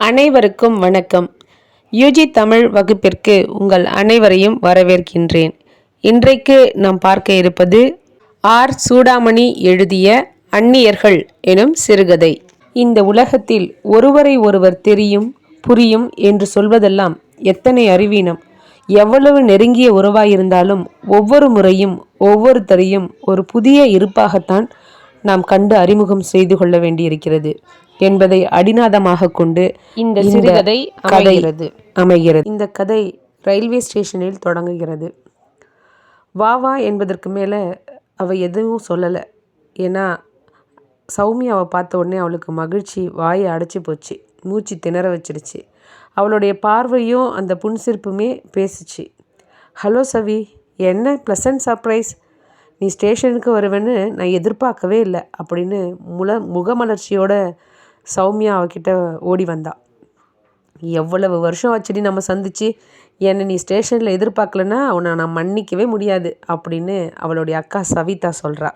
அனைவருக்கும் வணக்கம். யூஜி தமிழ் வகுப்பிற்கு உங்கள் அனைவரையும் வரவேற்கின்றேன். இன்றைக்கு நாம் பார்க்க இருப்பது ஆர். சூடாமணி எழுதிய அந்நியர்கள் எனும் சிறுகதை. இந்த உலகத்தில் ஒருவரை ஒருவர் தெரியும் புரியும் என்று சொல்வதெல்லாம் எத்தனை அறிவீனம். எவ்வளவு நெருங்கிய உறவாயிருந்தாலும் ஒவ்வொரு முறையும் ஒவ்வொருத்தரையும் ஒரு புதிய இருப்பாகத்தான் நாம் கண்டு அறிமுகம் செய்து கொள்ள வேண்டியிருக்கிறது. என்பதை அடிநாதமாக கொண்டு இந்த சிறுகதை அமைகிறது. அமைகிறது. இந்த கதை ரயில்வே ஸ்டேஷனில் தொடங்குகிறது. வா வா என்பதற்கு மேலே அவள் எதுவும் சொல்லலை. ஏன்னா சௌமியாவை பார்த்த உடனே அவளுக்கு மகிழ்ச்சி வாயை அடைச்சி போச்சு. மூச்சு திணற வச்சிருச்சு. அவளுடைய பார்வையும் அந்த புன்சிரிப்புமே பேசுச்சு. ஹலோ சவி என்ன ப்ளசன்ட் சர்ப்ரைஸ் நீ ஸ்டேஷனுக்கு வருவேன்னு நான் எதிர்பார்க்கவே இல்லை அப்படின்னு முல முகமலர்ச்சியோட சௌமியா அவகிட்ட ஓடி வந்தா. எவ்வளவு வருஷம் ஆச்சுடி நம்ம சந்திச்சு? என்னை நீ ஸ்டேஷனில் எதிர்பார்க்கலன்னா அவனை நான் மன்னிக்கவே முடியாது அப்படின்னு அவளுடைய அக்கா சவிதா சொல்கிறா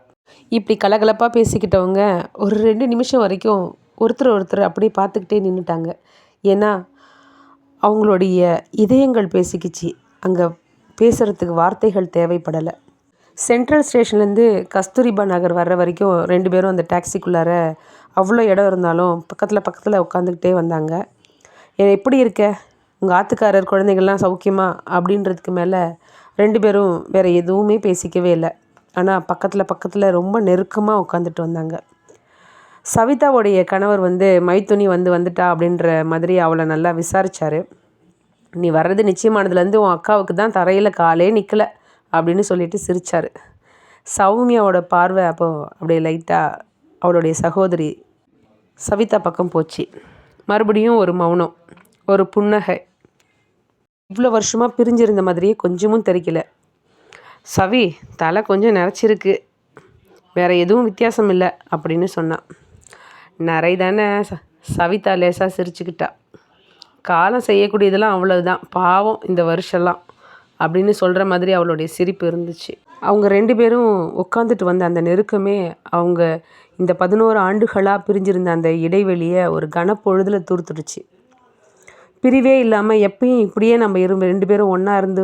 இப்படி கலகலப்பாக பேசிக்கிட்டவங்க ஒரு ரெண்டு நிமிஷம் வரைக்கும் ஒருத்தர் ஒருத்தர் அப்படியே பார்த்துக்கிட்டே நின்றுட்டாங்க ஏன்னா அவங்களுடைய இதயங்கள் பேசிக்கிச்சு. அங்கே பேசுகிறதுக்கு வார்த்தைகள் தேவைப்படலை. சென்ட்ரல் ஸ்டேஷன்லேருந்து கஸ்தூரிபா நகர் வர்ற வரைக்கும் ரெண்டு பேரும் அந்த டாக்ஸிக்குள்ளார அவ்வளோ இடம் இருந்தாலும் பக்கத்தில் பக்கத்தில் உட்காந்துக்கிட்டே வந்தாங்க. ஏன் எப்படி இருக்க? உங்கள் ஆத்துக்காரர் குழந்தைகள்லாம் சௌக்கியமா? அப்படின்றதுக்கு மேலே ரெண்டு பேரும் வேறு எதுவுமே பேசிக்கவே இல்லை. ஆனால் பக்கத்தில் பக்கத்தில் ரொம்ப நெருக்கமாக உட்காந்துட்டு வந்தாங்க. சவிதாவுடைய கணவர் வந்து மைத்துணி வந்து வந்துட்டா? அப்படின்ற மாதிரி அவளை நல்லா விசாரித்தார் நீ வர்றது நிச்சயமானதுலேருந்து உன் அக்காவுக்கு தான் தரையில் காலே நிற்கலை அப்படின்னு சொல்லிட்டு சிரித்தார் சௌமியாவோட பார்வை அப்போது அப்படியே லைட்டாக அவளுடைய சகோதரி சவிதா பக்கம் போச்சு. மறுபடியும் ஒரு மௌனம் ஒரு புன்னகை. இவ்வளோ வருஷமாக பிரிஞ்சிருந்த மாதிரியே கொஞ்சமும் தெரிக்கல சவி தலை கொஞ்சம் நிறச்சிருக்கு. வேறு எதுவும் வித்தியாசம் இல்லை அப்படின்னு சொன்னான் நிறை தானே ச சவிதா லேசாக சிரிச்சுக்கிட்டா. காலம் செய்யக்கூடியதெல்லாம் அவ்வளவுதான் பாவம் இந்த வருஷம்லாம் அப்படின்னு சொல்கிற மாதிரி அவளுடைய சிரிப்பு இருந்துச்சு. அவங்க ரெண்டு பேரும் உட்காந்துட்டு வந்த அந்த நெருக்கமே அவங்க இந்த பதினோரு ஆண்டுகளாக பிரிஞ்சிருந்த அந்த இடைவெளியை ஒரு கனப்பொழுதில் தூர்த்துடுச்சு. பிரிவே இல்லாமல் எப்பயும் இப்படியே நம்ம இரு ரெண்டு பேரும் ஒன்றா இருந்து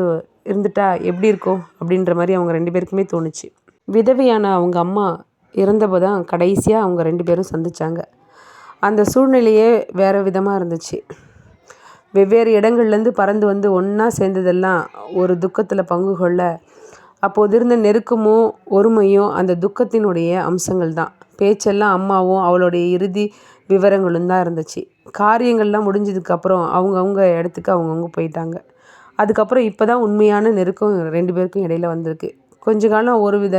இருந்துட்டா எப்படி இருக்கும்? அப்படின்ற மாதிரி அவங்க ரெண்டு பேருக்குமே தோணுச்சு. விதவையான அவங்க அம்மா இறந்தப்போ தான் கடைசியாக அவங்க ரெண்டு பேரும் சந்தித்தாங்க அந்த சூழ்நிலையே வேறு விதமாக இருந்துச்சு. வெவ்வேறு இடங்கள்லேருந்து பறந்து வந்து ஒன்றா சேர்ந்ததெல்லாம் ஒரு துக்கத்தில் பங்கு கொள்ள அப்போது இருந்த நெருக்கமும் ஒருமையும் அந்த துக்கத்தினுடைய அம்சங்கள் தான். பேச்செல்லாம் அம்மாவும் அவளுடைய இறுதி விவரங்களும் தான் இருந்துச்சு. காரியங்கள்லாம் முடிஞ்சதுக்கப்புறம் அவங்கவுங்க இடத்துக்கு அவங்கவுங்க போயிட்டாங்க. அதுக்கப்புறம் இப்போ தான் உண்மையான நெருக்கம் ரெண்டு பேருக்கும் இடையில வந்திருக்கு. கொஞ்ச காலம் ஒருவித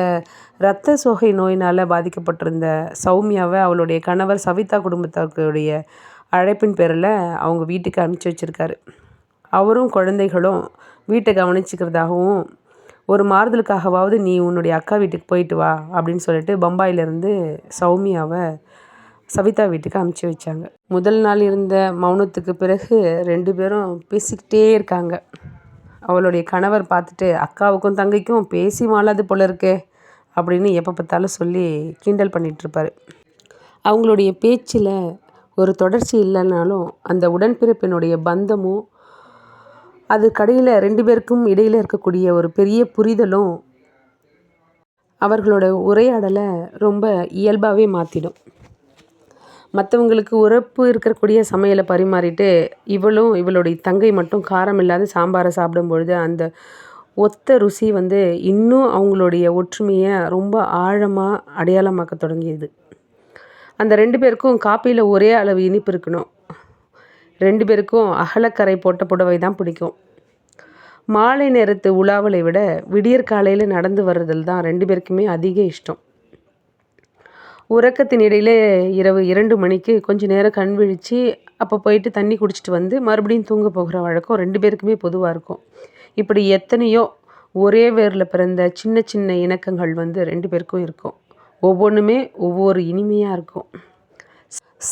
இரத்த சோகை நோயினால் பாதிக்கப்பட்டிருந்த சௌமியாவை அவளுடைய கணவர் சவிதா குடும்பத்தாருடைய அழைப்பின் பேரில் அவங்க வீட்டுக்கு அனுப்பிச்சி வச்சுருக்காரு. அவரும் குழந்தைகளும் வீட்டை கவனிச்சிக்கிறதாகவும் ஒரு மாறுதலுக்காகவாவது நீ உன்னுடைய அக்கா வீட்டுக்கு போயிட்டு வா அப்படின்னு சொல்லிட்டு பம்பாயிலேருந்து சௌமியாவை சவிதா வீட்டுக்கு அமுச்சு வச்சாங்க. முதல் நாள் இருந்த மௌனத்துக்கு பிறகு ரெண்டு பேரும் பேசிக்கிட்டே இருக்காங்க. அவளுடைய கணவர் பார்த்துட்டு அக்காவுக்கும் தங்கைக்கும் பேசி மாலாது போல இருக்கே அப்படின்னு எப்போ பார்த்தாலும் சொல்லி கிண்டல் பண்ணிகிட்ருப்பார் அவங்களுடைய பேச்சில் ஒரு தொடர்ச்சி இல்லைனாலும் அந்த உடன்பிறப்பினுடைய பந்தமும் அது கடையில் ரெண்டு பேருக்கும் இடையில் இருக்கக்கூடிய ஒரு பெரிய புரிதலும் அவர்களோட உரையாடலை ரொம்ப இயல்பாகவே மாற்றிடும் மற்றவங்களுக்கு உறப்பு இருக்கக்கூடிய சமையலை பரிமாறிட்டு இவளும் இவளுடைய தங்கை மட்டும் காரம் இல்லாத சாம்பாரை சாப்பிடும் பொழுது அந்த ஒத்த ருசி வந்து இன்னும் அவங்களுடைய ஒற்றுமையை ரொம்ப ஆழமாக அடையாளமாக்க தொடங்கியது. அந்த ரெண்டு பேருக்கும் காப்பியில் ஒரே அளவு இனிப்பு இருக்கணும். ரெண்டு பேருக்கும் அகலக்கரை போட்ட புடவை தான் பிடிக்கும். மாலை நேரத்து உலாவலை விட விடியற் காலையில் நடந்து வர்றதில் தான் ரெண்டு பேருக்குமே அதிக இஷ்டம். உறக்கத்தின் இடையிலே இரவு இரண்டு மணிக்கு கொஞ்சம் நேரம் கண் விழித்து அப்போ போயிட்டு தண்ணி குடிச்சிட்டு வந்து மறுபடியும் தூங்க போகிற வழக்கம் ரெண்டு பேருக்குமே பொதுவாக இருக்கும். இப்படி எத்தனையோ ஒரே வேரில் பிறந்த சின்ன சின்ன இணக்கங்கள் வந்து ரெண்டு பேருக்கும் இருக்கும். ஒவ்வொன்றுமே ஒவ்வொரு இனிமையாக இருக்கும்.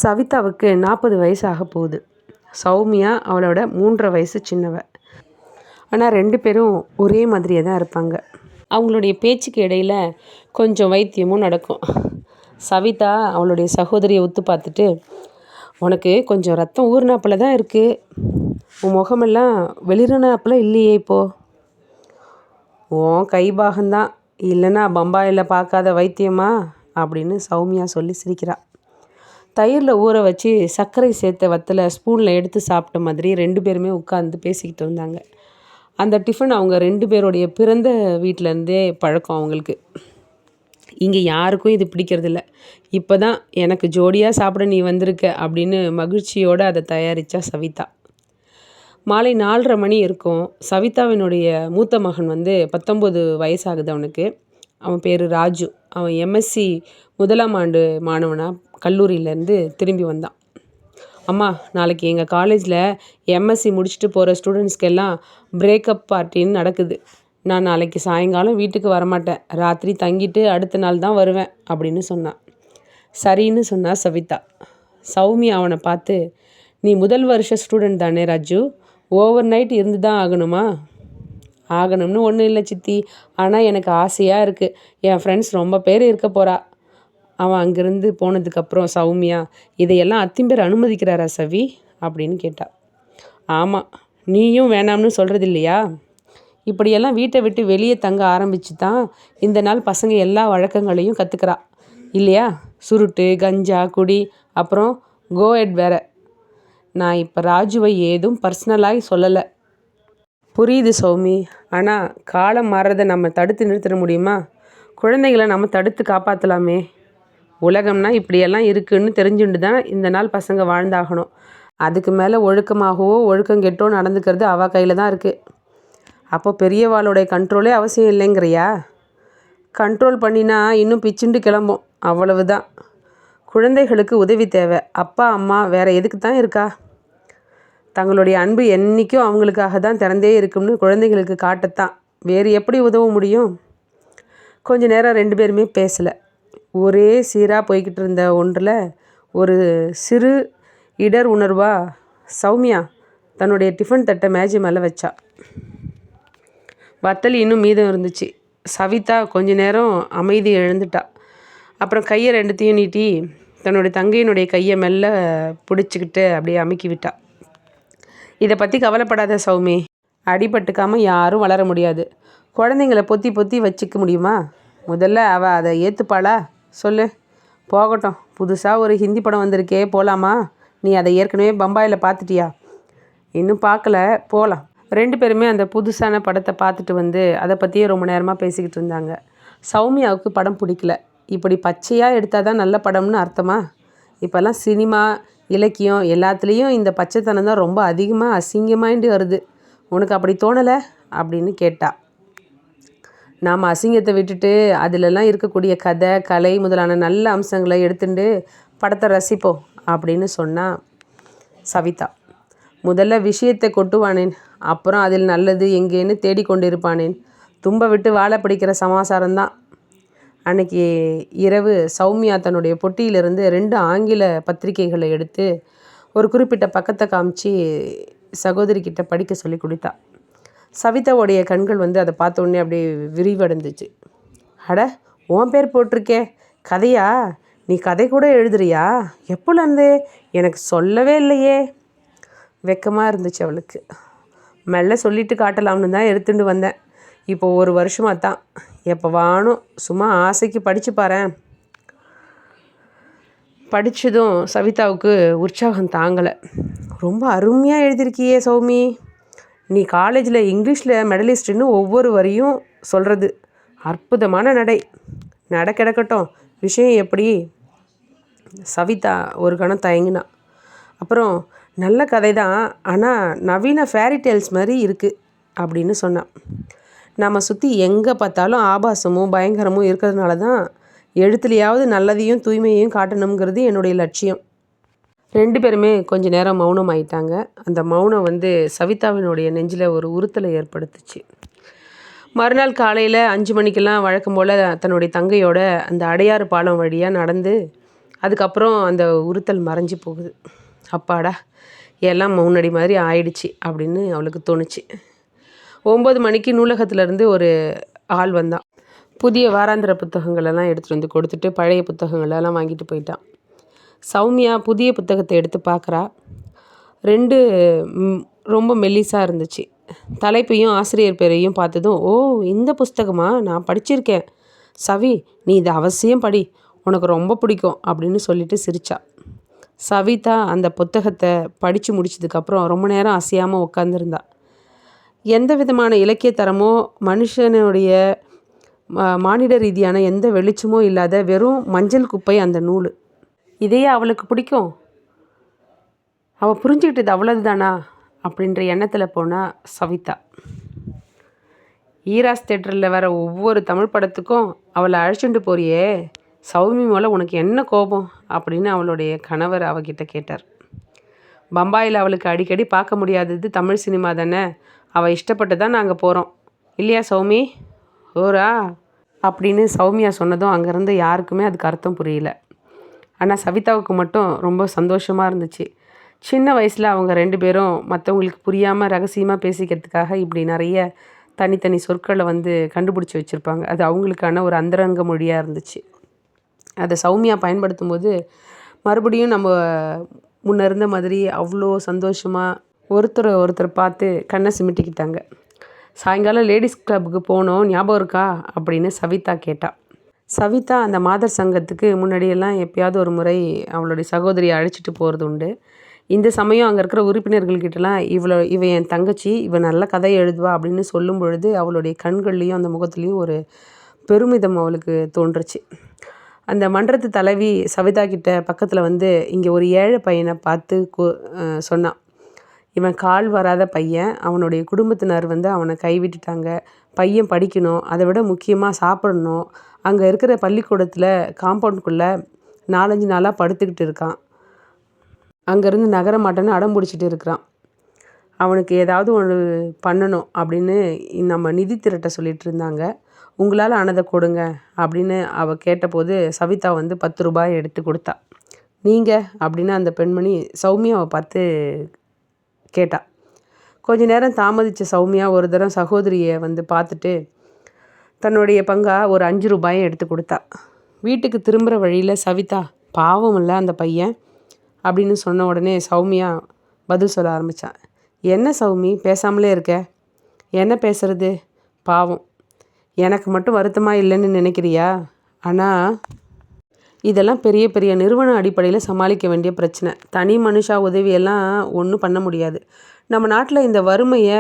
சவிதாவுக்கு நாற்பது வயசு ஆக போகுது சௌமியா அவளோட மூன்றரை வயசு சின்னவ. ஆனால் ரெண்டு பேரும் ஒரே மாதிரியே தான் இருப்பாங்க. அவங்களுடைய பேச்சுக்கு இடையில் கொஞ்சம் வைத்தியமும் நடக்கும். சவிதா அவளுடைய சகோதரியை ஒத்து பார்த்துட்டு உனக்கு கொஞ்சம் ரத்தம் ஊறினாப்பில் தான் இருக்குது உன் முகமெல்லாம் வெளிரினாப்பில் இல்லையே இப்போது உன் கைபாகம்தான் இல்லைன்னா பம்பாயில் பார்க்காத வைத்தியமா? அப்படின்னு சௌமியா சொல்லி சிரிக்கிறா. தயிரில் ஊற வச்சு சர்க்கரை சேர்த்த வத்தலை ஸ்பூனில் எடுத்து சாப்பிட்ட மாதிரி ரெண்டு பேருமே உட்காந்து பேசிக்கிட்டு இருந்தாங்க. அந்த டிஃபன் அவங்க ரெண்டு பேருடைய பிறந்த வீட்டிலேருந்தே பழக்கம் அவங்களுக்கு. இங்கே யாருக்கும் இது பிடிக்கிறதில்ல. இப்போ தான் எனக்கு ஜோடியாக சாப்பிட நீ வந்திருக்க அப்படின்னு மகிழ்ச்சியோடு அதை தயாரித்தா சவிதா. மாலை நாலரை மணி இருக்கும். சவிதாவினுடைய மூத்த மகன் வந்து பத்தொம்பது வயசாகுது அவனுக்கு. அவன் பேர் ராஜு. அவன் எம்எஸ்சி முதலாம் ஆண்டு மாணவனாக கல்லூரியிலேருந்து திரும்பி வந்தான். அம்மா நாளைக்கு எங்கள் காலேஜில் எம்எஸ்சி முடிச்சுட்டு போகிற ஸ்டூடெண்ட்ஸ்க்கெல்லாம் பிரேக்கப் பார்ட்டின்னு நடக்குது. நான் நாளைக்கு சாயங்காலம் வீட்டுக்கு வரமாட்டேன். ராத்திரி தங்கிட்டு அடுத்த நாள் தான் வருவேன் அப்படின்னு சொன்னான். சரின்னு சொன்னா சவிதா. சௌமி அவனை பார்த்து நீ முதல் வருஷ ஸ்டூடெண்ட் தானே ராஜு ஓவர் நைட் இருந்து தான் ஆகணுமா? ஆகணும்னு ஒன்றும் இல்லை சித்தி. ஆனால் எனக்கு ஆசையாக இருக்குது என் ஃப்ரெண்ட்ஸ் ரொம்ப பேர் இருக்க போகிறா அவன் அங்கேருந்து போனதுக்கப்புறம் சௌமியா இதையெல்லாம் அத்திம்பேர் அனுமதிக்கிறாரா சவி? அப்படின்னு கேட்டா. ஆமாம் நீயும் வேணாம்னு சொல்கிறது இல்லையா இப்படியெல்லாம் வீட்டை விட்டு வெளியே தங்க ஆரம்பிச்சு தான் இந்த நாள் பசங்க எல்லா வழக்கங்களையும் கற்றுக்கிறா இல்லையா? சுருட்டு கஞ்சா குடி அப்புறம் கோஎட் வேற. நான் இப்போ ராஜுவை ஏதும் பர்சனலாகி சொல்லலை. புரியுது சௌமி. ஆனால் காலம் மாறுறதை நம்ம தடுத்து நிறுத்திட முடியுமா? குழந்தைகளை நம்ம தடுத்து காப்பாற்றலாமே உலகம்னா இப்படியெல்லாம் இருக்குதுன்னு தெரிஞ்சுட்டு தான் இந்த நாள் பசங்க வாழ்ந்தாகணும். அதுக்கு மேலே ஒழுக்கமாகவோ ஒழுக்கம் கெட்டோ நடந்துக்கிறது அவள் கையில் தான் இருக்குது அப்போ பெரியவாளுடைய கண்ட்ரோலே அவசியம் இல்லைங்கிறியா? கண்ட்ரோல் பண்ணினா இன்னும் பிச்சுண்டு கிளம்பும். அவ்வளவு தான் குழந்தைகளுக்கு உதவி தேவை. அப்பா அம்மா வேறு எதுக்கு தான் இருக்கா? தங்களுடைய அன்பு என்றைக்கும் அவங்களுக்காக தான் திறந்தே இருக்கும்னு குழந்தைகளுக்கு காட்டத்தான். வேறு எப்படி உதவ முடியும்? கொஞ்ச நேரம் ரெண்டு பேருமே பேசலை. ஒரே சீராக போய்கிட்டு இருந்த ஒன்றில் ஒரு சிறு இடர் உணர்வா சௌமியா தன்னுடைய டிஃபன் தட்டை மேஜை மேலே வச்சா. வத்தல் இன்னும் மீதம் இருந்துச்சு. சவிதா கொஞ்ச நேரம் அமைதி எழுந்துட்டா அப்புறம் கையை ரெண்டுத்தையும் நீட்டி தன்னுடைய தங்கையினுடைய கையை மெல்ல பிடிச்சிக்கிட்டு அப்படியே அமுக்கி விட்டா. இதை பற்றி கவலைப்படாத சௌமி அடிபட்டுக்காமல் யாரும் வளர முடியாது. குழந்தைங்கள பொத்தி பொத்தி வச்சுக்க முடியுமா? முதல்ல அவள் அதை ஏற்றுப்பாளா சொல்லு. போகட்டும். புதுசாக ஒரு ஹிந்தி படம் வந்திருக்கே போகலாமா நீ அதை ஏற்கனவே பம்பாயில் பார்த்துட்டியா? இன்னும் பார்க்கல. போகலாம் ரெண்டு பேருமே அந்த புதுசான படத்தை பார்த்துட்டு வந்து அதை பற்றியே ரொம்ப நேரமாக பேசிக்கிட்டு இருந்தாங்க. சௌமியாவுக்கு படம் பிடிக்கல. இப்படி பச்சையாக எடுத்தால் தான் நல்ல படம்னு அர்த்தமா? இப்போல்லாம் சினிமா இலக்கியம் எல்லாத்துலேயும் இந்த பச்சைத்தனம் தான் ரொம்ப அதிகமாக அசிங்கமாயிட்டு வருது. உனக்கு அப்படி தோணலை? அப்படின்னு கேட்டால் நாம் அசிங்கத்தை விட்டுட்டு அதிலெல்லாம் இருக்கக்கூடிய கதை கலை முதலான நல்ல அம்சங்களை எடுத்துட்டு படத்தை ரசிப்போம் அப்படின்னு சொன்னால் சவிதா. முதல்ல விஷயத்தை கொட்டுவானேன் அப்புறம் அதில் நல்லது எங்கேன்னு தேடிக்கொண்டு இருப்பானேன் தும்ப விட்டு வாழை பிடிக்கிற சமாசாரம்தான். அன்னைக்கு இரவு சௌமியா தன்னுடைய பொட்டியிலிருந்து ரெண்டு ஆங்கில பத்திரிகைகளை எடுத்து ஒரு குறிப்பிட்ட பக்கத்தை காமிச்சு சகோதரிக்கிட்ட படிக்க சொல்லி கொடுத்தா. சவிதாவுடைய கண்கள் வந்து அதை பார்த்த உடனே அப்படியே விரிவடைந்துச்சு அட உன் பேர் போட்டிருக்கே கதையா? நீ கதை கூட எழுதுறியா? எப்போலேருந்து எனக்கு சொல்லவே இல்லையே. வெக்கமாக இருந்துச்சு அவளுக்கு. மெல்ல சொல்லிட்டு காட்டலாம்னு தான் எடுத்துட்டு வந்தேன். இப்போ ஒரு வருஷமாக தான் எப்போ வானும் சும்மா ஆசைக்கு படித்து பாரேன். படித்ததும் சவிதாவுக்கு உற்சாகம் தாங்கலை. ரொம்ப அருமையாக எழுதியிருக்கியே சௌமி. நீ காலேஜில் இங்கிலீஷில் மெடலிஸ்ட்டுன்னு ஒவ்வொரு வரியும் சொல்கிறது அற்புதமான நடை. நட கிடக்கட்டும். விஷயம் எப்படி? சவிதா ஒரு கணம் தயங்கினா. அப்புறம் நல்ல கதை தான் ஆனால் நவீன ஃபேரி டேல்ஸ் மாதிரி இருக்குது அப்படின்னு சொன்னான் நம்ம சுற்றி எங்கே பார்த்தாலும் ஆபாசமும் பயங்கரமும் இருக்கிறதுனால தான் எழுத்துலையாவது நல்லதையும் தூய்மையையும் காட்டணுங்கிறது என்னுடைய லட்சியம். ரெண்டு பேருமே கொஞ்ச நேரம் மௌனம் ஆயிட்டாங்க அந்த மௌனம் வந்து சவிதாவினுடைய நெஞ்சில் ஒரு உறுத்தலை ஏற்படுத்துச்சு. மறுநாள் காலையில் அஞ்சு மணிக்கெல்லாம் வழக்கம் போல் தன்னுடைய தங்கையோட அந்த அடையாறு பாலம் வழியாக நடந்து அதுக்கப்புறம் அந்த உறுத்தல் மறைஞ்சு போகுது. அப்பாடா எல்லாம் முன்னாடி மாதிரி ஆயிடுச்சு அப்படின்னு அவளுக்கு தோணுச்சு. ஒம்பது மணிக்கு நூலகத்துலேருந்து ஒரு ஆள் வந்தான். புதிய வாராந்திர புத்தகங்களெல்லாம் எடுத்துகிட்டு வந்து கொடுத்துட்டு பழைய புத்தகங்களெல்லாம் வாங்கிட்டு போயிட்டான். சௌமியா புதிய புத்தகத்தை எடுத்து பார்க்குறா. ரெண்டு ரொம்ப மெல்லிசாக இருந்துச்சு. தலைப்பையும் ஆசிரியர் பேரையும் பார்த்ததும் ஓ இந்த புஸ்தகமா? நான் படிச்சிருக்கேன். சவி நீ இதை அவசியம் படி. உனக்கு ரொம்ப பிடிக்கும் அப்படின்னு சொல்லிட்டு சிரிச்சா. சவிதா அந்த புத்தகத்தை படித்து முடிச்சதுக்கப்புறம் ரொம்ப நேரம் அசையாமல் உட்காந்துருந்தா எந்த விதமான இலக்கிய தரமோ மனுஷனுடைய மானிட ரீதியான எந்த வெளிச்சமோ இல்லாத வெறும் மஞ்சள் குப்பை அந்த நூல். இதையே அவளுக்கு பிடிக்கும். அவள் புரிஞ்சுக்கிட்டது அவ்வளவுதானா? அப்படின்ற எண்ணத்தில் போனா சவிதா. ஈராஸ் தேட்டரில் வர ஒவ்வொரு தமிழ் படத்துக்கும் அவளை அழைச்சிட்டு போறியே சௌமி மேலே உனக்கு என்ன கோபம்? அப்படின்னு அவளுடைய கணவர் அவகிட்ட கேட்டார். பம்பாயில் அவளுக்கு அடிக்கடி பார்க்க முடியாதது தமிழ் சினிமா தானே? அவள் இஷ்டப்பட்டு தான் நாங்கள் போகிறோம் இல்லையா சௌமி? ஓரா அப்படின்னு சௌமியா சொன்னதும் அங்கேருந்து யாருக்குமே அதுக்கு அர்த்தம் புரியல. ஆனால் சவிதாவுக்கு மட்டும் ரொம்ப சந்தோஷமாக இருந்துச்சு. சின்ன வயசில் அவங்க ரெண்டு பேரும் மற்றவங்களுக்கு புரியாமல் ரகசியமாக பேசிக்கிறதுக்காக இப்படி நிறைய தனித்தனி சொற்களை வந்து கண்டுபிடிச்சி வச்சுருப்பாங்க. அது அவங்களுக்கான ஒரு அந்தரங்க மொழியாக இருந்துச்சு. அதை சௌமியா பயன்படுத்தும் போது மறுபடியும் நம்ம முன்ன இருந்த மாதிரி அவ்வளோ சந்தோஷமாக ஒருத்தரை ஒருத்தர் பார்த்து கண்ணை சிமிட்டிக்கிட்டாங்க. சாயங்காலம் லேடிஸ் கிளப்புக்கு போனோம் ஞாபகம் இருக்கா? அப்படின்னு சவிதா கேட்டாள் சவிதா அந்த மாதர் சங்கத்துக்கு முன்னாடியெல்லாம் எப்பயாவது ஒரு முறை அவளுடைய சகோதரியை அழைச்சிட்டு போகிறது உண்டு. இந்த சமயம் அங்கே இருக்கிற உறுப்பினர்கள்கிட்டலாம் இவ்வளோ இவ என் தங்கச்சி இவ நல்ல கதை எழுதுவா அப்படின்னு சொல்லும் பொழுது அவளுடைய கண்கள்லேயும் அந்த முகத்துலேயும் ஒரு பெருமிதம் அவளுக்கு தோன்றுச்சு. அந்த மன்றத்து தலைவி சவிதா கிட்ட பக்கத்தில் வந்து இங்கே ஒரு ஏழை பையனை பார்த்து சொன்னான் இவன் கால் வராத பையன் அவனுடைய குடும்பத்தினர் வந்து அவனை கைவிட்டுட்டாங்க. பையன் படிக்கணும் அதை விட முக்கியமாக சாப்பிடணும் அங்கே இருக்கிற பள்ளிக்கூடத்தில் காம்பவுண்டுக்குள்ளே நாலஞ்சு நாளாக படுத்துக்கிட்டு இருக்கான். அங்கேருந்து நகர மாட்டேன்னு அடம் பிடிச்சிட்டு இருக்கிறான். அவனுக்கு ஏதாவது ஒன்று பண்ணணும் அப்படின்னு நம்ம நிதி திரட்ட சொல்லிட்டு இருந்தாங்க. உங்களால் ஆனதை கொடுங்க அப்படின்னு அவள் கேட்டபோது சவிதா வந்து பத்து ரூபாய் எடுத்து கொடுத்தா. நீங்கள் அப்படின்னு அந்த பெண்மணி சௌமியாவை பார்த்து கேட்டா. கொஞ்ச நேரம் தாமதித்த சௌமியா ஒரு தரம் சகோதரியை வந்து பார்த்துட்டு தன்னுடைய பங்கா ஒரு அஞ்சு ரூபாயை எடுத்து கொடுத்தா. வீட்டுக்கு திரும்புகிற வழியில் சவிதா பாவம் இல்லை அந்த பையன் அப்படின்னு சொன்ன உடனே சௌமியா பதில் சொல்ல ஆரம்பித்தான் என்ன சௌமி பேசாமலே இருக்க? என்ன பேசுறது? பாவம். எனக்கு மட்டும் வருத்தமாக இல்லைன்னு நினைக்கிறியா? ஆனால் இதெல்லாம் பெரிய பெரிய நிறுவன அடிப்படையில் சமாளிக்க வேண்டிய பிரச்சனை. தனி மனுஷா உதவியெல்லாம் ஒன்றும் பண்ண முடியாது. நம்ம நாட்டில் இந்த வறுமையை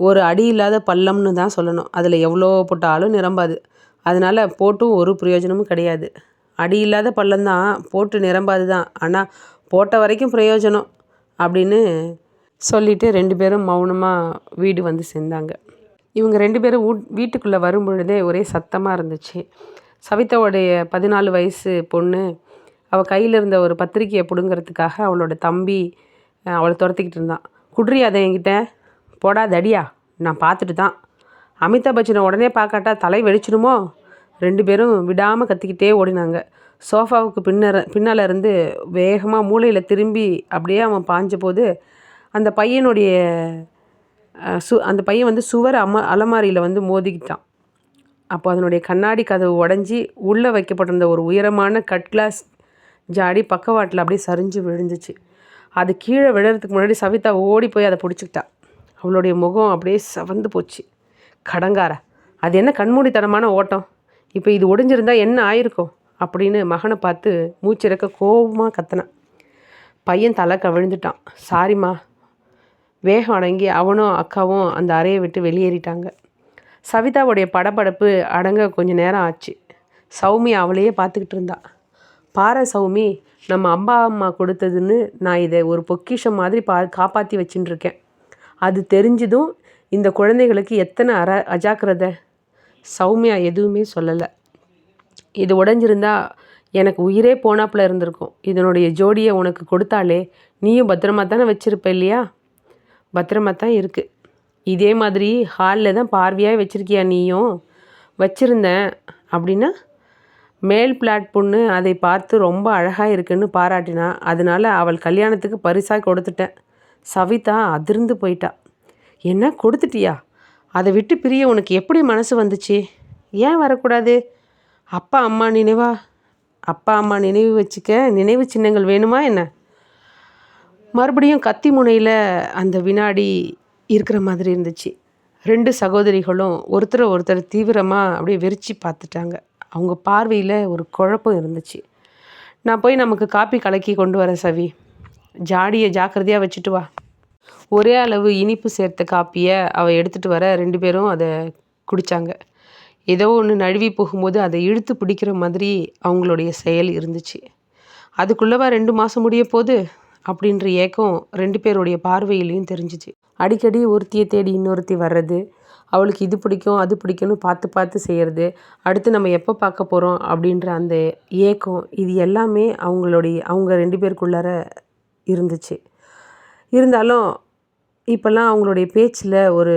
ஒரு அடி இல்லாத பள்ளம்னு தான் சொல்லணும். அதில் எவ்வளோ போட்டாலும் நிரம்பாது. அதனால் போட்டும் ஒரு பிரயோஜனமும் கிடையாது. அடி இல்லாத பள்ளம் தான் போட்டு நிரம்பாது தான். ஆனால் போட்ட வரைக்கும் பிரயோஜனம் அப்படின்னு சொல்லிட்டு ரெண்டு பேரும் மௌனமாக வீடு வந்து சேர்ந்தாங்க. இவங்க ரெண்டு பேரும் வீட் வீட்டுக்குள்ளே வரும் பொழுதே ஒரே சத்தமாக இருந்துச்சு. சவிதாவுடைய பதினாலு வயசு பொண்ணு அவள் கையில் இருந்த ஒரு பத்திரிக்கையை பிடுங்கிறதுக்காக அவளோட தம்பி அவளை துரத்திக்கிட்டு இருந்தான். குட்ரி அதை என்கிட்ட? போடாதடியா. நான் பார்த்துட்டு தான். அமிதாப் பச்சனை உடனே பார்க்காட்டா தலை வெடிச்சிடுமோ? ரெண்டு பேரும் விடாமல் கத்திக்கிட்டே ஓடினாங்க. சோஃபாவுக்கு பின்னர பின்னால் இருந்து வேகமாக மூலையில் திரும்பி அப்படியே அவன் பாஞ்ச போது அந்த பையனுடைய சு அந்த பையன் வந்து சுவர் அம அலமாரியில் வந்து மோதிக்கிட்டான். அப்போ அதனுடைய கண்ணாடி கதவு உடஞ்சி உள்ளே வைக்கப்பட்டிருந்த ஒரு உயரமான கட் கிளாஸ் ஜாடி பக்கவாட்டில் அப்படியே சரிஞ்சு விழுந்துச்சு. அது கீழே விழுறதுக்கு முன்னாடி சவிதா ஓடி போய் அதை பிடிச்சிக்கிட்டா. அவளுடைய முகம் அப்படியே சவந்து போச்சு. கடங்கார அது என்ன கண்மூடித்தனமான ஓட்டம்? இப்போ இது ஒடிஞ்சிருந்தா என்ன ஆயிருக்கும்? அப்படின்னு மகனை பார்த்து மூச்சிறக்க கோபமாக கத்தினான் பையன் தலை கவிழ்ந்துட்டான். சாரிம்மா. வேகம் அடங்கி அவனும் அக்காவும் அந்த அறையை விட்டு வெளியேறிட்டாங்க. சவிதாவுடைய படபடப்பு அடங்க கொஞ்ச நேரம் ஆச்சு. சௌமி அவளையே பார்த்துக்கிட்டு இருந்தா. பாரு சௌமி நம்ம அம்மா அம்மா கொடுத்ததுன்னு நான் இதை ஒரு பொக்கிஷம் மாதிரி பா காப்பாற்றி வச்சுட்டுருக்கேன் அது தெரிஞ்சதும் இந்த குழந்தைகளுக்கு எத்தனை அர அஜாக்கிரதை? சௌமியா எதுவுமே சொல்லலை. இது உடஞ்சிருந்தா எனக்கு உயிரே போனாப்புல இருந்திருக்கும். இதனுடைய ஜோடியை உனக்கு கொடுத்தாலே நீயும் பத்திரமா தானே வச்சுருப்ப இல்லையா? பத்திரமா தான் இருக்குது இதே மாதிரி ஹாலில் தான் பார்வையாக வச்சுருக்கியா நீயும்? வச்சுருந்தேன் அப்படின்னா மேல் பிளாட் பொண்ணு அதை பார்த்து ரொம்ப அழகாக இருக்குன்னு பாராட்டினா அதனால் அவள் கல்யாணத்துக்கு பரிசாக கொடுத்துட்டேன். சவிதா அதிர்ந்து போயிட்டா. என்ன? கொடுத்துட்டியா? அதை விட்டு பிரிய உனக்கு எப்படி மனசு வந்துச்சு? ஏன் வரக்கூடாது? அப்பா அம்மா நினைவா? அப்பா அம்மா நினைவு வச்சுக்க நினைவு சின்னங்கள் வேணுமா என்ன? மறுபடியும் கத்தி முனையில் அந்த வினாடி இருக்கிற மாதிரி இருந்துச்சு. ரெண்டு சகோதரிகளும் ஒருத்தரை ஒருத்தர் தீவிரமாக அப்படியே வெறிச்சு பார்த்துட்டாங்க. அவங்க பார்வையில் ஒரு குழப்பம் இருந்துச்சு. நான் போய் நமக்கு காப்பி கலக்கி கொண்டு வரேன் சவி. ஜாடியை ஜாக்கிரதையாக வச்சுட்டு வா. ஒரே அளவு இனிப்பு சேர்த்த காப்பியை அவள் எடுத்துகிட்டு வர ரெண்டு பேரும் அதை குடித்தாங்க ஏதோ ஒன்று நழுவி போகும்போது அதை இழுத்து பிடிக்கிற மாதிரி அவங்களுடைய செயல் இருந்துச்சு. அதுக்குள்ளவா ரெண்டு மாதம் முடிய போது அப்படின்ற ஏக்கம் ரெண்டு பேருடைய பார்வையிலையும் தெரிஞ்சிச்சு. அடிக்கடி ஒருத்தியை தேடி இன்னொருத்தி வர்றது அவளுக்கு இது பிடிக்கும் அது பிடிக்கும்னு பார்த்து பார்த்து செய்கிறது அடுத்து நம்ம எப்போ பார்க்க போகிறோம் அப்படின்ற அந்த ஏக்கம் இது எல்லாமே அவங்களுடைய அவங்க ரெண்டு பேருக்குள்ளார இருந்துச்சு. இருந்தாலும் இப்போல்லாம் அவங்களுடைய பேச்சில் ஒரு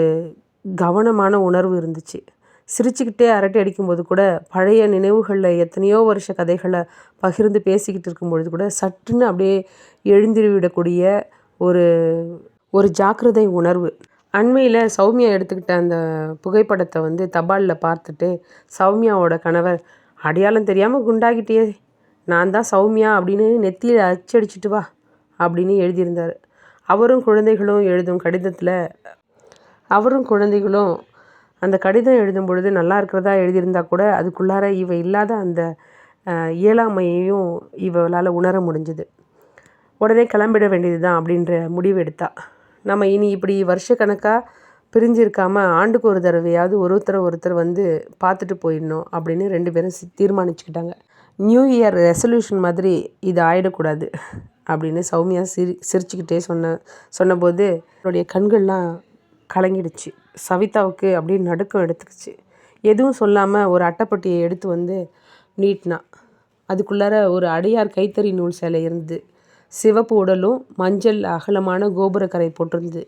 கவனமான உணர்வு இருந்துச்சு. சிரிச்சுக்கிட்டே அரட்டை அடிக்கும்போது கூட பழைய நினைவுகளில் எத்தனையோ வருஷ கதைகளை பகிர்ந்து பேசிக்கிட்டு இருக்கும்பொழுது கூட சட்டுன்னு அப்படியே எழுந்திருவிடக்கூடிய ஒரு ஒரு ஜாக்கிரதை உணர்வு. அண்மையில் சௌமியா எடுத்துக்கிட்ட அந்த புகைப்படத்தை வந்து தபாலில் பார்த்துட்டு சௌமியாவோட கணவர் அடையாளம் தெரியாமல் குண்டாகிட்டே நான் தான் சௌமியா அப்படின்னு நெத்தியில் அச்சடிச்சிட்டு வா. அப்படின்னு எழுதியிருந்தார். அவரும் குழந்தைகளும் எழுதும் கடிதத்தில் அவரும் குழந்தைகளும் அந்த கடிதம் எழுதும் பொழுது நல்லா இருக்கிறதா எழுதியிருந்தா கூட அதுக்குள்ளார இவ இல்லாத அந்த இயலாமையையும் இவளால் உணர முடிஞ்சுது. உடனே கிளம்பிட வேண்டியது தான் அப்படின்ற முடிவு எடுத்தா. நம்ம இனி இப்படி வருஷக்கணக்காக பிரிஞ்சு இருக்காமல் ஆண்டுக்கு ஒரு தடவையாவது ஒருத்தரை ஒருத்தர் வந்து பார்த்துட்டு போயிடணும் அப்படின்னு ரெண்டு பேரும் தீர்மானிச்சுக்கிட்டாங்க. நியூ இயர் ரெசல்யூஷன் மாதிரி இது ஆகிடக்கூடாது அப்படின்னு சௌமியா சிரி சிரிச்சுக்கிட்டே சொன்ன சொன்னபோது என்னுடைய கண்கள்லாம் கலங்கிடுச்சு. சவிதாவுக்கு அப்படியே நடுக்கம் எடுத்துக்கிச்சு. எதுவும் சொல்லாமல் ஒரு அட்டைப்பட்டியை எடுத்து வந்து நீட்டினா. அதுக்குள்ளார ஒரு அடையார் கைத்தறி நூல் சேலை இருந்தது. சிவப்பு உடலும் மஞ்சள் அகலமான கோபுரக்கரை போட்டிருந்தது.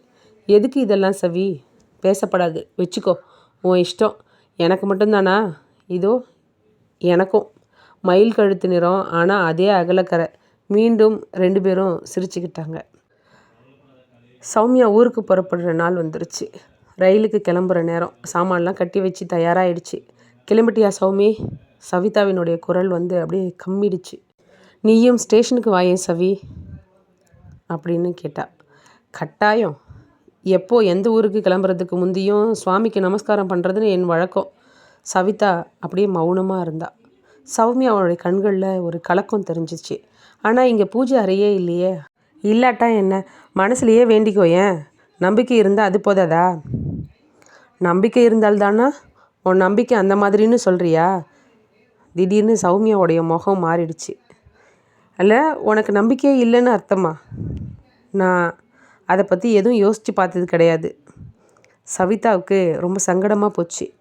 எதுக்கு இதெல்லாம் சவி? பேசப்படாது. வச்சுக்கோ. உன் இஷ்டம். எனக்கு மட்டும்தானா? இதோ எனக்கும். மயில் கழுத்து நிறம் ஆனால் அதே அகலக்கரை. மீண்டும் ரெண்டு பேரும் சிரிச்சுக்கிட்டாங்க. சௌமியா ஊருக்கு புறப்படுற நாள் வந்துருச்சு. ரயிலுக்கு கிளம்புற நேரம். சாமான்லாம் கட்டி வச்சு தயாராகிடுச்சு கிளம்பிட்டியா சௌமி? சவிதாவினுடைய குரல் வந்து அப்படியே கம்மிடுச்சு. நீயும் ஸ்டேஷனுக்கு வாயேன் சவி அப்படின்னு கேட்டா. கட்டாயம். எப்போ எந்த ஊருக்கு கிளம்புறதுக்கு முந்தியும் சுவாமிக்கு நமஸ்காரம் பண்ணுறதுன்னு என் வழக்கம். சவிதா அப்படியே மௌனமாக இருந்தா. சௌமியா அவளுடைய கண்களில் ஒரு கலக்கம் தெரிஞ்சிச்சு. ஆனால் இங்கே பூஜை அறையே இல்லையே. இல்லாட்டா என்ன? மனசுலையே வேண்டிக்கோ ஏன்? நம்பிக்கை இருந்தால் அது போதாதா? நம்பிக்கை இருந்தால்தானா? உன் நம்பிக்கை அந்த மாதிரின்னு சொல்கிறியா திடீர்னு சௌமியாவுடைய முகம் மாறிடுச்சு. அல்ல உனக்கு நம்பிக்கையே இல்லைன்னு அர்த்தமா? நான் அதை பற்றி எதுவும் யோசித்து பார்த்தது கிடையாது. சவிதாவுக்கு ரொம்ப சங்கடமாக போச்சு.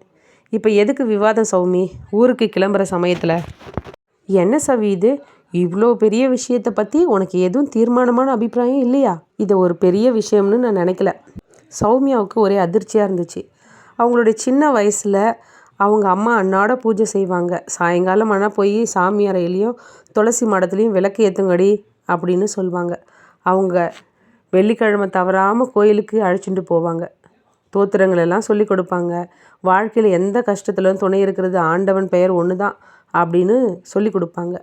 இப்போ எதுக்கு விவாதம் சௌமி? ஊருக்கு கிளம்புற சமயத்தில். என்ன சவி இது? இவ்வளோ பெரிய விஷயத்தை பற்றி உனக்கு எதுவும் தீர்மானமான அபிப்பிராயம் இல்லையா? இதை ஒரு பெரிய விஷயம்னு நான் நினைக்கல. சௌமியாவுக்கு ஒரே அதிர்ச்சியாக இருந்துச்சு. அவங்களுடைய சின்ன வயசில் அவங்க அம்மா அன்னாட பூஜை செய்வாங்க. சாயங்காலம் ஆனால் போய் சாமி அறையிலையும் துளசி மாடத்துலேயும் விளக்கு ஏற்றுங்கடி அப்படின்னு சொல்லுவாங்க அவங்க வெள்ளிக்கிழமை தவறாமல் கோயிலுக்கு அழைச்சிட்டு போவாங்க. தோத்திரங்களெல்லாம் சொல்லி கொடுப்பாங்க. வாழ்க்கையில் எந்த கஷ்டத்துலையும் துணை இருக்கிறது ஆண்டவன் பெயர் ஒன்று தான் அப்படின்னு சொல்லி கொடுப்பாங்க.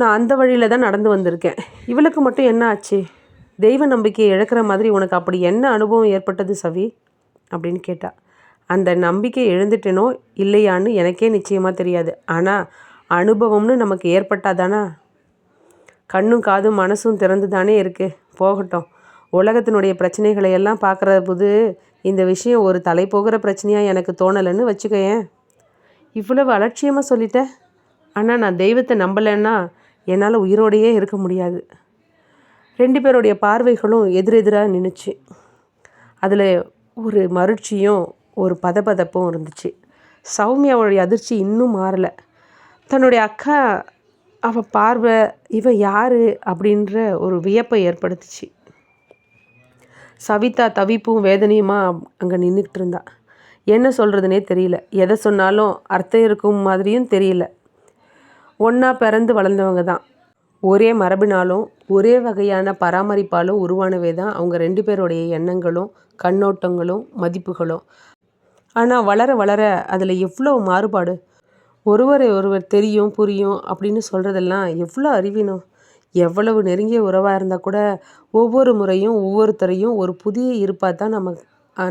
நான் அந்த வழியில் தான் நடந்து வந்திருக்கேன். இவளுக்கு மட்டும் என்ன ஆச்சு? தெய்வ நம்பிக்கையை இழக்கிற மாதிரி உனக்கு அப்படி என்ன அனுபவம் ஏற்பட்டது சவி? அப்படின்னு கேட்டா அந்த நம்பிக்கை எழுந்துட்டேனோ இல்லையான்னு எனக்கே நிச்சயமாக தெரியாது. ஆனால் அனுபவம்னு நமக்கு ஏற்பட்டாதானா கண்ணும் காதும் மனசும் திறந்து தானே இருக்குது போகட்டும். உலகத்தினுடைய பிரச்சனைகளை எல்லாம் பார்க்குற போது இந்த விஷயம் ஒரு தலை போகிற பிரச்சனையாக எனக்கு தோணலைன்னு வச்சுக்கோயேன். இவ்வளவு அலட்சியமாக சொல்லிட்டேன் ஆனால் நான் தெய்வத்தை நம்பலைன்னா என்னால் உயிரோடையே இருக்க முடியாது. ரெண்டு பேருடைய பார்வைகளும் எதிரெதிராக நின்றுச்சு அதில் ஒரு மருட்சியும் ஒரு பதபதப்பும் இருந்துச்சு. சௌமியாவுடைய அதிர்ச்சி இன்னும் மாறலை. தன்னுடைய அக்கா அவள் பார்வை இவ யார் அப்படின்ற ஒரு வியப்பை ஏற்படுத்துச்சு. சவிதா தவிப்பும் வேதனையுமா அங்கே நின்றுக்கிட்டு இருந்தா. என்ன சொல்கிறதுனே தெரியல. எதை சொன்னாலும் அர்த்தம் இருக்கும் மாதிரியும் தெரியல. ஒன்றா பிறந்து வளர்ந்தவங்க தான். ஒரே மரபினாலும் ஒரே வகையான பராமரிப்பாலும் உருவானவே தான் அவங்க ரெண்டு பேருடைய எண்ணங்களும் கண்ணோட்டங்களும் மதிப்புகளும். ஆனால் வளர வளர அதில் எவ்வளோ மாறுபாடு? ஒருவரை ஒருவர் தெரியும் புரியும் அப்படின்னு சொல்கிறதெல்லாம் எவ்வளோ அறிவீனம்? எவ்வளவு நெருங்கிய உறவாக இருந்தால் கூட ஒவ்வொரு முறையும் ஒவ்வொருத்தரையும் ஒரு புதிய இருப்பாக தான் நம்ம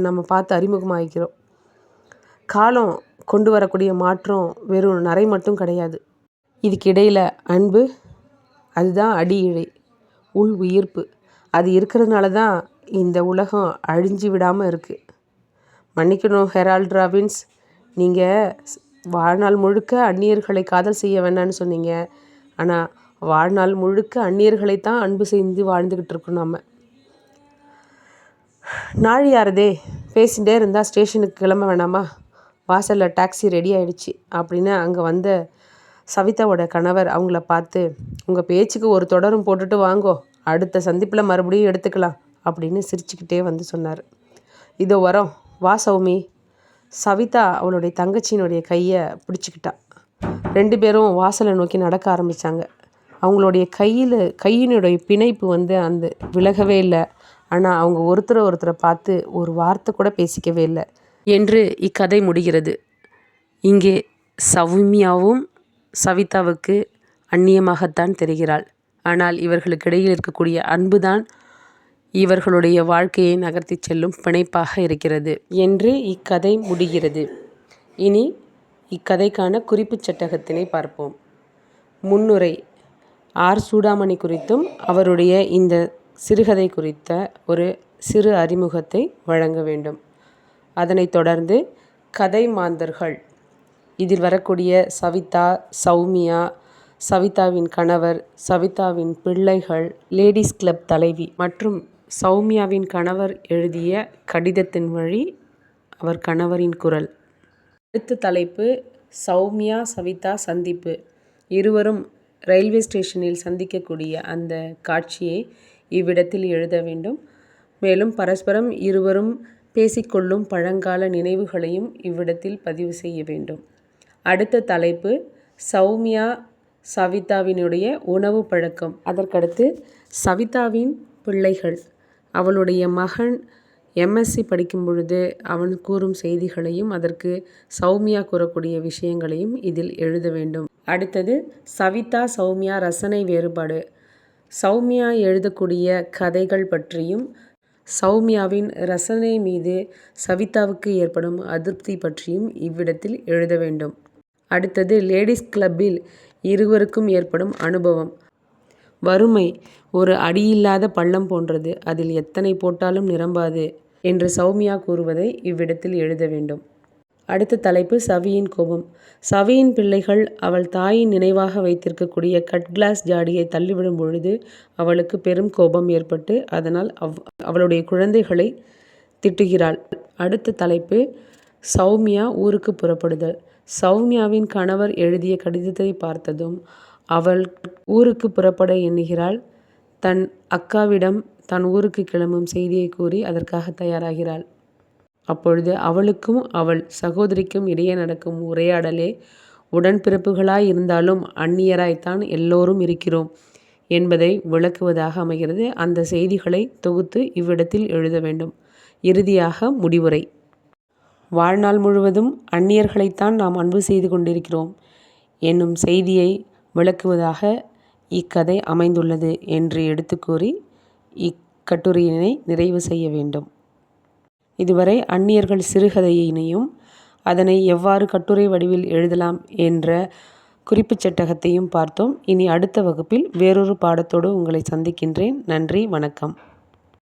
நம்ம பார்த்து அறிமுகமாகிக்கிறோம். காலம் கொண்டு வரக்கூடிய மாற்றம் வெறும் நரை மட்டும் கிடையாது. இதுக்கிடையில் அன்பு அதுதான் அடி உள் உயிர்ப்பு. அது இருக்கிறதுனால தான் இந்த உலகம் அழிஞ்சு விடாமல் இருக்குது மன்னிக்கணும் ஹெரால்ட் ராபின்ஸ். நீங்கள் வாழ்நாள் முழுக்க அந்நியர்களை காதல் செய்ய வேண்டாம்னு சொன்னீங்க. ஆனால் வாழ்நாள் முழுக்க அந்நியர்களை தான் அன்பு செய்து வாழ்ந்துக்கிட்டு இருக்கோம் நம்ம நாழியாரதே பேசிகிட்டே இருந்தால் ஸ்டேஷனுக்கு கிளம்ப வேணாமா? வாசலில் டாக்ஸி ரெடி ஆகிடுச்சி அப்படின்னு அங்கே வந்த சவிதாவோட கணவர் அவங்கள பார்த்து உங்கள் பேச்சுக்கு ஒரு தொடரும் போட்டுட்டு வாங்கோ. அடுத்த சந்திப்பில் மறுபடியும் எடுத்துக்கலாம். அப்படின்னு சிரிச்சுக்கிட்டே வந்து சொன்னார். இதோ வரோம். வா சௌமி. சவிதா அவளுடைய தங்கச்சியினுடைய கையை பிடிச்சிக்கிட்டா. ரெண்டு பேரும் வாசலை நோக்கி நடக்க ஆரம்பித்தாங்க அவங்களுடைய கையில் கையினுடைய பிணைப்பு வந்து அந்த விலகவே இல்லை. ஆனால் அவங்க ஒருத்தரை ஒருத்தரை பார்த்து ஒரு வார்த்தை கூட பேசிக்கவே இல்லை. என்று இக்கதை முடிகிறது. இங்கே சௌமியாவும் சவிதாவுக்கு அந்நியமாகத்தான் தெரிகிறாள். ஆனால் இவர்களுக்கிடையில் இருக்கக்கூடிய அன்புதான் இவர்களுடைய வாழ்க்கையை நகர்த்தி செல்லும் பிணைப்பாக இருக்கிறது என்று இக்கதை முடிகிறது. இனி இக்கதைக்கான குறிப்புச் சட்டகத்தினை பார்ப்போம். முன்னுரை ஆர். சூடாமணி குறித்தும் அவருடைய இந்த சிறுகதை குறித்த ஒரு சிறு அறிமுகத்தை வழங்க வேண்டும். அதனைத் தொடர்ந்து கதை மாந்தர்கள் இதில் வரக்கூடிய சவிதா சௌமியா சவிதாவின் கணவர் சவிதாவின் பிள்ளைகள் லேடிஸ் கிளப் தலைவி மற்றும் சௌமியாவின் கணவர் எழுதிய கடிதத்தின் வழி அவர் கணவரின் குரல். அடுத்த தலைப்பு சௌமியா சவிதா சந்திப்பு. இருவரும் ரயில்வே ஸ்டேஷனில் சந்திக்கக்கூடிய அந்த காட்சியை இவ்விடத்தில் எழுத வேண்டும். மேலும் பரஸ்பரம் இருவரும் பேசிக்கொள்ளும் பழங்கால நினைவுகளையும் இவ்விடத்தில் பதிவு செய்ய வேண்டும். அடுத்த தலைப்பு சௌமியா சவிதாவினுடைய உணவு பழக்கம். அதற்கடுத்து சவிதாவின் பிள்ளைகள். அவளுடைய மகன் எம்எஸ்சி படிக்கும் பொழுது அவன் கூறும் செய்திகளையும் அதற்கு சௌமியா கூறக்கூடிய விஷயங்களையும் இதில் எழுத வேண்டும். அடுத்தது சவிதா சௌமியா ரசனை வேறுபாடு. சௌமியா எழுதக்கூடிய கதைகள் பற்றியும் சௌமியாவின் ரசனை மீது சவிதாவுக்கு ஏற்படும் அதிருப்தி பற்றியும் இவ்விடத்தில் எழுத வேண்டும். அடுத்தது லேடிஸ் கிளப்பில் இருவருக்கும் ஏற்படும் அனுபவம். வறுமை ஒரு அடியில்லாத பள்ளம் போன்றது அதில் எத்தனை போட்டாலும் நிரம்பாது என்று சௌமியா கூறுவதை இவ்விடத்தில் எழுத வேண்டும். அடுத்த தலைப்பு சவியின் கோபம். சவியின் பிள்ளைகள் அவள் தாயின் நினைவாக வைத்திருக்கக்கூடிய கட் கிளாஸ் ஜாடியை தள்ளிவிடும் பொழுது அவளுக்கு பெரும் கோபம் ஏற்பட்டு அதனால் அவ் அவளுடைய குழந்தைகளை திட்டுகிறாள். அடுத்த தலைப்பு சௌமியா ஊருக்கு புறப்படுதல். சௌமியாவின் கணவர் எழுதிய கடிதத்தை பார்த்ததும் அவள் ஊருக்கு புறப்பட எண்ணுகிறாள். தன் அக்காவிடம் தன் ஊருக்கு கிளம்பும் செய்தியை கூறி அதற்காக தயாராகிறாள். அப்பொழுது அவளுக்கும் அவள் சகோதரிக்கும் இடையே நடக்கும் உரையாடலே உடன்பிறப்புகளாய் இருந்தாலும் அந்நியராய்த்தான் எல்லோரும் இருக்கிறோம் என்பதை விளக்குவதாக அமைகிறது. அந்த செய்திகளை தொகுத்து இவ்விடத்தில் எழுத வேண்டும். இறுதியாக முடிவுரை. வாழ்நாள் முழுவதும் அந்நியர்களைத்தான் நாம் அன்பு செய்து கொண்டிருக்கிறோம். என்னும் செய்தியை விளக்குவதாக இக்கதை அமைந்துள்ளது என்று எடுத்து கூறி இக்கட்டுரையினை நிறைவு செய்ய வேண்டும். இதுவரை அந்நியர்கள் சிறுகதையினையும் அதனை எவ்வாறு கட்டுரை வடிவில் எழுதலாம் என்ற குறிப்புச் சட்டகத்தையும் பார்த்தோம். இனி அடுத்த வகுப்பில் வேறொரு பாடத்தோடு உங்களை சந்திக்கின்றேன். நன்றி வணக்கம்.